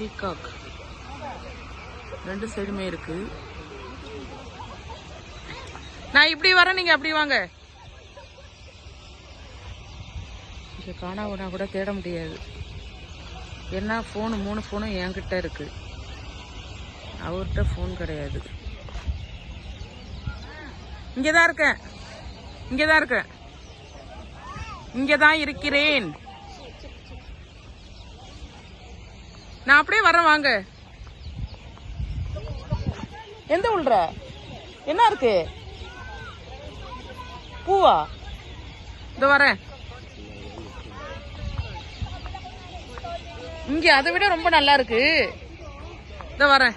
Peacock ரெண்டு சைடுமே இருக்கு. நான் இப்படி வரேன் நீங்க அப்படி வாங்க. இங்கே காணாவுனா கூட தேட முடியாது. என்ன ஃபோனு மூணு ஃபோனும் என்கிட்ட இருக்கு. அவர்கிட்ட ஃபோன் கிடையாது. இங்கே தான் இருக்கேன். இங்கே தான் இருக்கேன். இங்கே தான் இருக்கிறேன். நான் அப்படியே வரேன் வாங்க. எந்த உள்ற? என்ன இருக்கு? பூவா? இதோ வரேன். இங்க அதை விட ரொம்ப நல்லா இருக்கு. இந்த வரேன்.